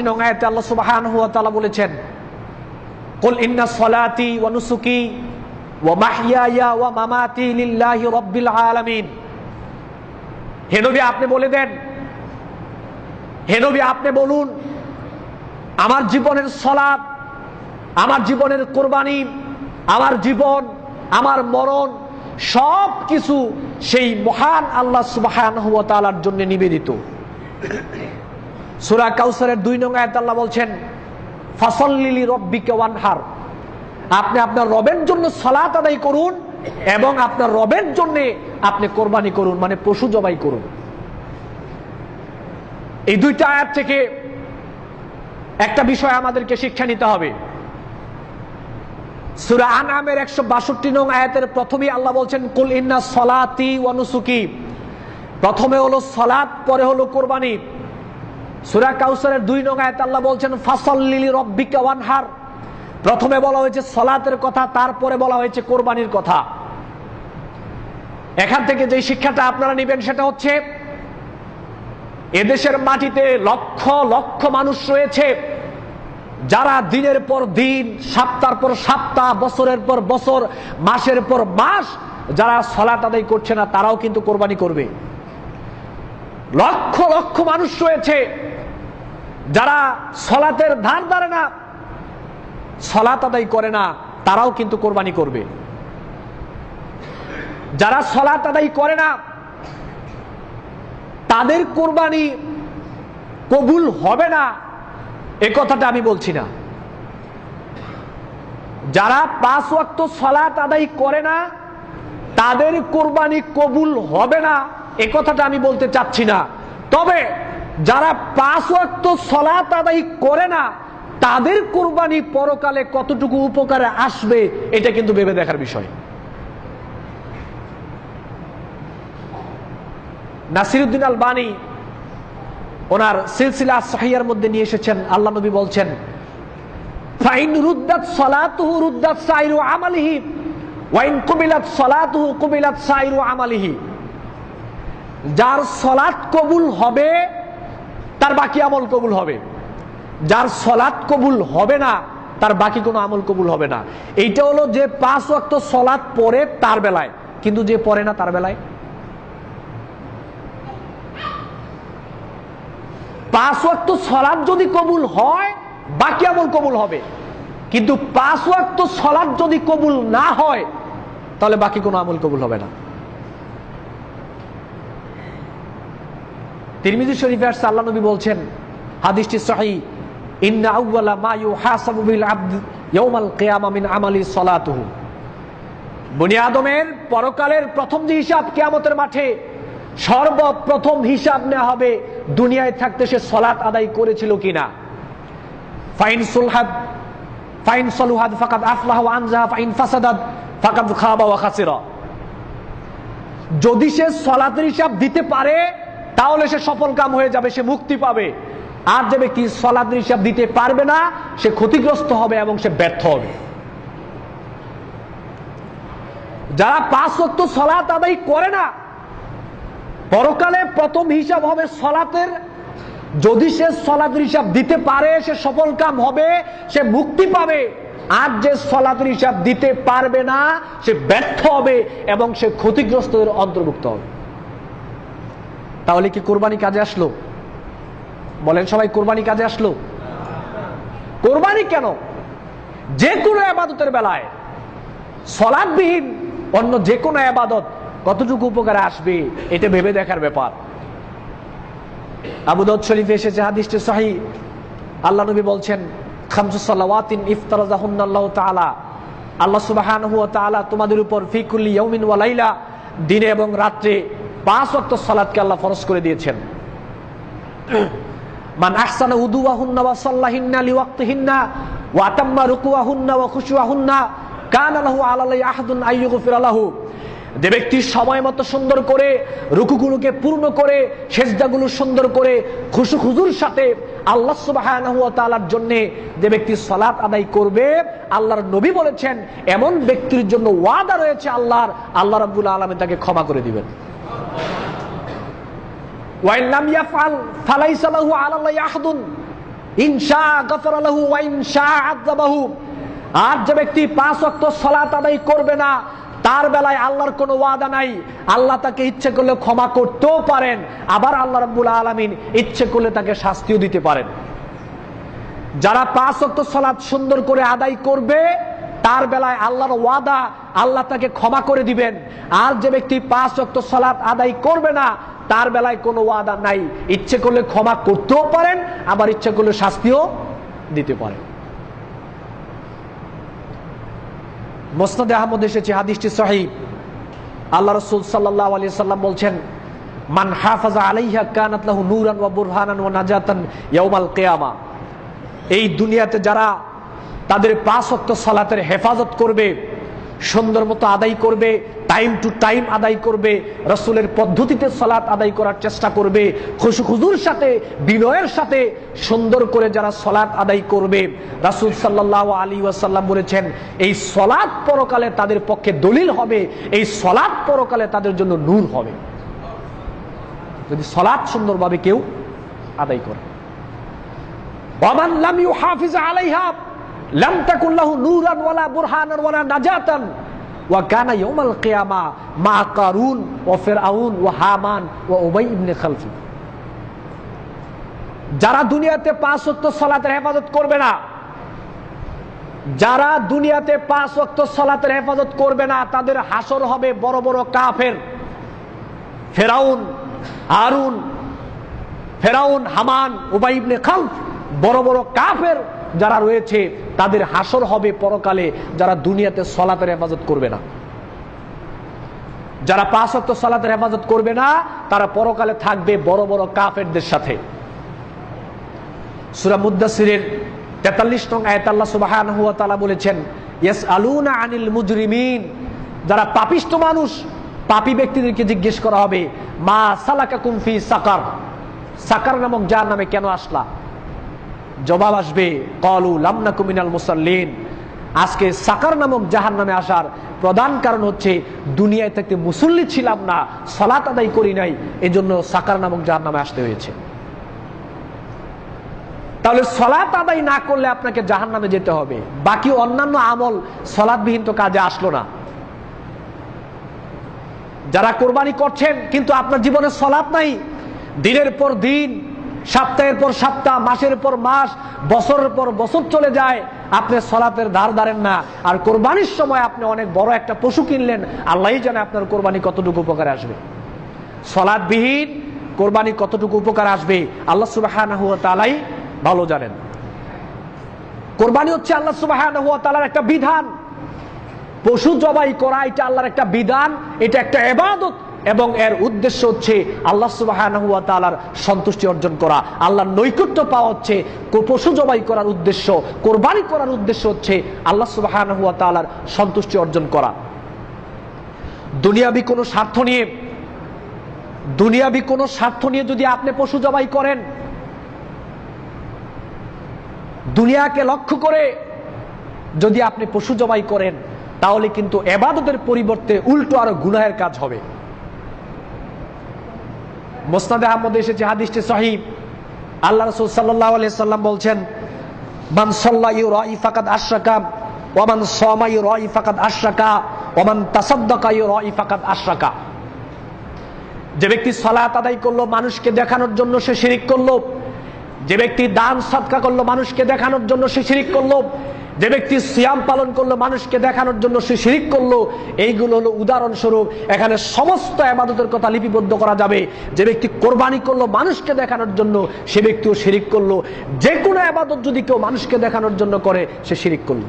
বাষট্টি নং আয়াতে আল্লাহ সুবহানাহু ওয়া তাআলা বলেছেন, কুল ইন্না সলাতি ওয়া নুসুকি ওয়া মাহইয়ায়া ওয়া মামাতি লিল্লাহি রাব্বিল আলামিন। হে নবী, আপনি বলে দেন, হে নবী, আপনি বলুন, আমার জীবনের সলাপ, আমার জীবনের কোরবানি, আমার জীবন, আমার মরণ, সব কিছু সেই মহান আল্লাহ সুবাহর জন্য নিবেদিত। সুরা কাউসারের দুই নং আয়াত আল্লাহ বলছেন ফাসল্লিলি রব্বিকে ওয়ানহার। আপনি আপনার রবের জন্য সলাত আদায় করুন এবং আপনার রবের জন্য আপনি কোরবানি করুন মানে পশু জবাই করুন। এই দুইটা আয়াত থেকে একটা বিষয় আমাদেরকে শিক্ষা নিতে হবে। সুরা আনামের একশো বাষট্টি নং আয়াতের প্রথমেই আল্লাহ বলছেন, কুল ইন্না সলাতি অনুসুকি প্রথমে হলো সলাত পরে হলো কোরবানি। সুরা কাউসারের দুই নং আয়াত আল্লাহ বলছেন ফাসল্লিলি রব্বিকা ওয়ানহার। প্রথমে বলা হয়েছে সলাতের কথা, তারপরে বলা হয়েছে কোরবানির কথা। এখান থেকে যে শিক্ষাটা আপনারা নেবেন সেটা হচ্ছে, এদেশের মাটিতে লক্ষ লক্ষ মানুষ রয়েছে, যারা দিনের পর দিন সপ্তাহ পর সপ্তাহ, বছরের পর বছর, মাসের পর মাস যারা সলাত আদায় করছে না, তারাও কিন্তু কোরবানি করবে। লক্ষ লক্ষ মানুষ রয়েছে যারা সলাতের ধার ধারে না, সলাত আদায় করে না, তারাও কিন্তু কোরবানি করবে। যারা সলাত আদায় করে না, তাদের কোরবানি কবুল হবে না, এ কথাটা আমি বলছি না। যারা পাঁচ ওয়াক্ত সলাত আদায় করে না, তাদের কোরবানি কবুল হবে না, এ কথাটা আমি বলতে চাচ্ছি না। তবে যারা পাঁচ ওয়াক্ত সলাত আদায় করে না, তাদের কোরবানি পরকালে কতটুকু উপকারে আসবে, এটা কিন্তু ভেবে দেখার বিষয়। নাসিরুদ্দিন আল বানী ওনার সিলসিলা সাহিয়ার মধ্যে নিয়ে এসেছেন, আল্লাহ নবী বলছেন, ফাইন রুদ্দাত সলাতুহু রুদ্দাত সাইরু আমালিহি ওয়াইন কুবিলাত সলাতুহু কুবিলাত সাইরু আমালিহি। যার সলাত কবুল হবে তার বাকি আমল কবুল হবে। যার সলাত কবুল হবে না, তার বাকি কোনো আমল কবুল হবে না। এইটা হলো যে পাঁচ ওয়াক্ত সলাত পরে তার বেলায়, কিন্তু যে পড়ে না তার বেলায়। পাঁচ ওয়াক্ত সলাদ যদি কবুল হয়, বাকি আমল কবুল হবে। কিন্তু পাঁচ ওয়াক্ত সলাদ যদি কবুল না হয়, তাহলে বাকি কোনো আমল কবুল হবে না। তিরমিজি শরীফে আসছে আল্লাহ নবী বলছেন, হাদিসটি সহি, ইন্না আউওয়ালা মা ইউহাসাবু বিল আবদ ইয়াউমাল কিয়ামা মিন আমালি সালাতুহু। বনি আদমের পরকালের প্রথম যে হিসাব কিয়ামতের মাঠে সর্বপ্রথম হিসাব নেওয়া হবে, দুনিয়ায় থাকতে সে সলাৎ আদায় করেছিল কিনা। ফাইন সুলহাদ, ফাইন সলুহাদ ফাকাদ আফলাহ আনজা, ফাইন ফাসাদাদ ফাকাদ খাবা ওয়া খাসিরা। যদি সে সলাতের হিসাব দিতে পারে তাহলে সে সফল কাম হয়ে যাবে, সে মুক্তি পাবে। আর যে ব্যক্তি সলাতের হিসাব দিতে পারবে না, সে ক্ষতিগ্রস্ত হবে এবং সে ব্যর্থ হবে। যারা পাঁচ ওয়াক্ত সলাত আদায় করে না, পরকালে প্রথম হিসাব হবে সলাতের। যদি সে সলাতের হিসাব দিতে পারে, সে সফল কাম হবে, সে মুক্তি পাবে। আর যে সলাতের হিসাব দিতে পারবে না, সে ব্যর্থ হবে এবং সে ক্ষতিগ্রস্তদের অন্তর্ভুক্ত হবে। তাহলে কি কোরবানি কাজে আসলো? বলেন সবাই, কোরবানি কাজে আসলো? কোরবানি কেন? যে কোনো আবাদতের বেলায় সলাদবিহীন অন্য যে কোনো আবাদত কতটুকু উপকারে আসবে, এটা ভেবে দেখার ব্যাপার। আবু দৌদ শরীফে এসেছে, হাদিসটি সহি। আল্লাহ নবী বলছেন খামসুসাল্লাওয়াতিন ইফতারাজাহুন্নাল্লাহু তাআলা। আল্লাহ সুবহানাহু ওয়া তাআলা তোমাদের উপর ফি কুল্লি ইয়াউমিন ওয়া লাইলা, দিনে এবং রাত্রে পাঁচ ওয়াক্ত সালাতকে আল্লাহ ফরজ করে দিয়েছেন। মান আহসানা উদুওয়াহুন্না ওয়া যে ব্যক্তি সময় মতো সুন্দর করে রুকুগুলোকে পূর্ণ করে, সেজদাগুলো সুন্দর করে খুশু খুজুর সাথে আল্লাহ তাআলার জন্য যে ব্যক্তি সালাত আদায় করবে, আল্লাহর নবী বলেছেন, এমন ব্যক্তির জন্য ওয়াদা রয়েছে আল্লাহর, আল্লাহ রাব্বুল আলামিন তাকে ক্ষমা করে দিবেন। ওয়া আর যে ব্যক্তি পাঁচ ওয়াক্ত সালাত আদায় করবে না, তার বেলায় আল্লাহর কোনো ওয়াদা নাই। আল্লাহ তাকে ইচ্ছে করলে ক্ষমা করতেও পারেন, আবার আল্লাহ রাব্বুল আলামিন ইচ্ছে করলে তাকে শাস্তিও দিতে পারেন। যারা পাঁচ ওয়াক্ত সালাত সুন্দর করে আদায় করবে, তার বেলায় আল্লাহর ওয়াদা, আল্লাহ তাকে ক্ষমা করে দিবেন। আর যে ব্যক্তি পাঁচ ওয়াক্ত সালাত আদায় করবে না তার বেলায় কোনো ওয়াদা নাই। ইচ্ছে করলে ক্ষমা করতেও পারেন, আবার ইচ্ছে করলে শাস্তিও দিতে পারেন। মোসনাদে আহমদ এসেছে, হাদিসটি সহি আল্লাহ রসুল সাল্লাহ আলী সাল্লাম বলছেন, মান হাফাজা আলাইহা কানাত লাহু নূরান ওয়া বুরহানান ওয়া নাজাতান ইয়াউমাল কিয়ামা। এই দুনিয়াতে যারা তাদের পাঁচ ওয়াক্ত সালাতের হেফাজত করবে সুন্দর মতো আদায় করবে টাইম টু টাইম আদায় করবে, রসুলের পদ্ধতিতে সালাত আদায় করার চেষ্টা করবে, খুশু খুজুর সাথে, বিনয়ের সাথে সুন্দর করে যারা সলাৎ আদায় করবে, রাসুল সাল্লাহ আলী ওয়াসাল্লাম বলেছেন, এই সলাৎ পরকালে তাদের পক্ষে দলিল হবে, এই সলাৎ পরকালে তাদের জন্য নূর হবে। যদি সলাৎ সুন্দরভাবে কেউ আদায় করে। আলাইহা যারা দুনিয়াতে পাঁচ ওয়াক্ত সালাতের হেফাজত করবে না, যারা দুনিয়াতে পাঁচ ওয়াক্ত সালাতের হেফাজত করবে না, তাদের হাসর হবে বড় বড় কাফের। ফেরাউন হারুন ফেরাউন হামান উবাই ইবনে খালফ বড় বড় কাফের যারা রয়েছে, তাদের হাসর হবে পরকালে, যারা দুনিয়াতে সলাতের হেফাজত করবে না। যারা পাঁচ অক্ট সলাতের হেফাজত করবে না, তারা পরকালে থাকবে বড় বড় কাফেরদের সাথে। সুরা মুদাসিরের তেতাল্লিশ নং আয়াত আল্লাহ হুয়া তালা বলেছেন ইয়েস আলুনা আনিল মুজরিমিন। যারা পাপিষ্ট মানুষ, পাপি ব্যক্তিদেরকে জিজ্ঞেস করা হবে, মা সালাকা কুমফি সাকার? সাকার নামক যার নামে কেন আসলা? জবাব আসবে, কলু লামনা কুমিনাল মুসাল্লিন। আজকে সাকার নামক জাহান নামে আসার প্রধান কারণ হচ্ছে, দুনিয়ায় থাকতে মুসল্লি ছিলাম না, সলাত আদায় করি নাই। এজন্য সাকার নামক জাহান নামে আসতে হয়েছে। তাহলে সলাত আদায় না করলে আপনাকে জাহান নামে যেতে হবে। বাকি অন্যান্য আমল সলাৎবিহীন তো কাজে আসলো না। যারা কোরবানি করছেন, কিন্তু আপনার জীবনে সলাৎ নাই, দিনের পর দিন সপ্তাহের পর সপ্তাহ, মাসের পর মাস, বছরের পর বছর চলে যায়, আপনি সলাতের ধার ধারেন না। আর কোরবানির সময় আপনি অনেক বড় একটা পশু কিনলেন আল্লাহ জানে আপনার কোরবানি কতটুকু উপকারে আসবে। সলাদবিহীন কোরবানি কতটুকু উপকার আসবে, আল্লাহ সুবাহ ভালো জানেন। কোরবানি হচ্ছে আল্লাহ সুবাহ একটা বিধান। পশু জবাই করা, এটা আল্লাহর একটা বিধান, এটা একটা এবাদত এবং এর উদ্দেশ্য হচ্ছে আল্লাহ সুবাহ সন্তুষ্টি অর্জন করা। আল্লাহর নৈকট্য পাওয়া হচ্ছে পশু জবাই করার উদ্দেশ্য, কোরবানি করার উদ্দেশ্য হচ্ছে আল্লাহ সুবাহ সন্তুষ্টি অর্জন করা। দুনিয়াবি কোনো স্বার্থ নিয়ে, দুনিয়াবি কোনো স্বার্থ নিয়ে যদি আপনি পশু জবাই করেন, দুনিয়াকে লক্ষ্য করে যদি আপনি পশু জবাই করেন, তাহলে কিন্তু এবাদতের পরিবর্তে উল্টো আরও গুনাহের কাজ হবে। মোসনাদে আহমদ এসেছে, হাদিসটি সহিব আল্লাহ রসুল সাল্লাহ সাল্লাম বলছেন, মান সাল্লা ইউ রাই ফাকাদ আশরাকা ওমান সমা ইউ রাই ফাকাদ আশরাকা ওমান তাসাদ্দাকা ইউ রাই ফাকাদ আশরাকা। যে ব্যক্তি সালাত আদায় করল, মানুষকে দেখানোর জন্য সে শিরিক করল। যে ব্যক্তি দান সৎকা করল, মানুষকে দেখানোর জন্য সে শিরিক করল। যে ব্যক্তি সিয়াম পালন করল, মানুষকে দেখানোর জন্য সে শিরিক করল, এইগুলো হলো উদাহরণস্বরূপ, এখানে সমস্ত আবাদতের কথা লিপিবদ্ধ করা যাবে। যে ব্যক্তি কোরবানি করল, মানুষকে দেখানোর জন্য সে ব্যক্তিও শিরিক করল। যে কোনো আবাদত যদি কেউ মানুষকে দেখানোর জন্য করে, সে শিরিক করল।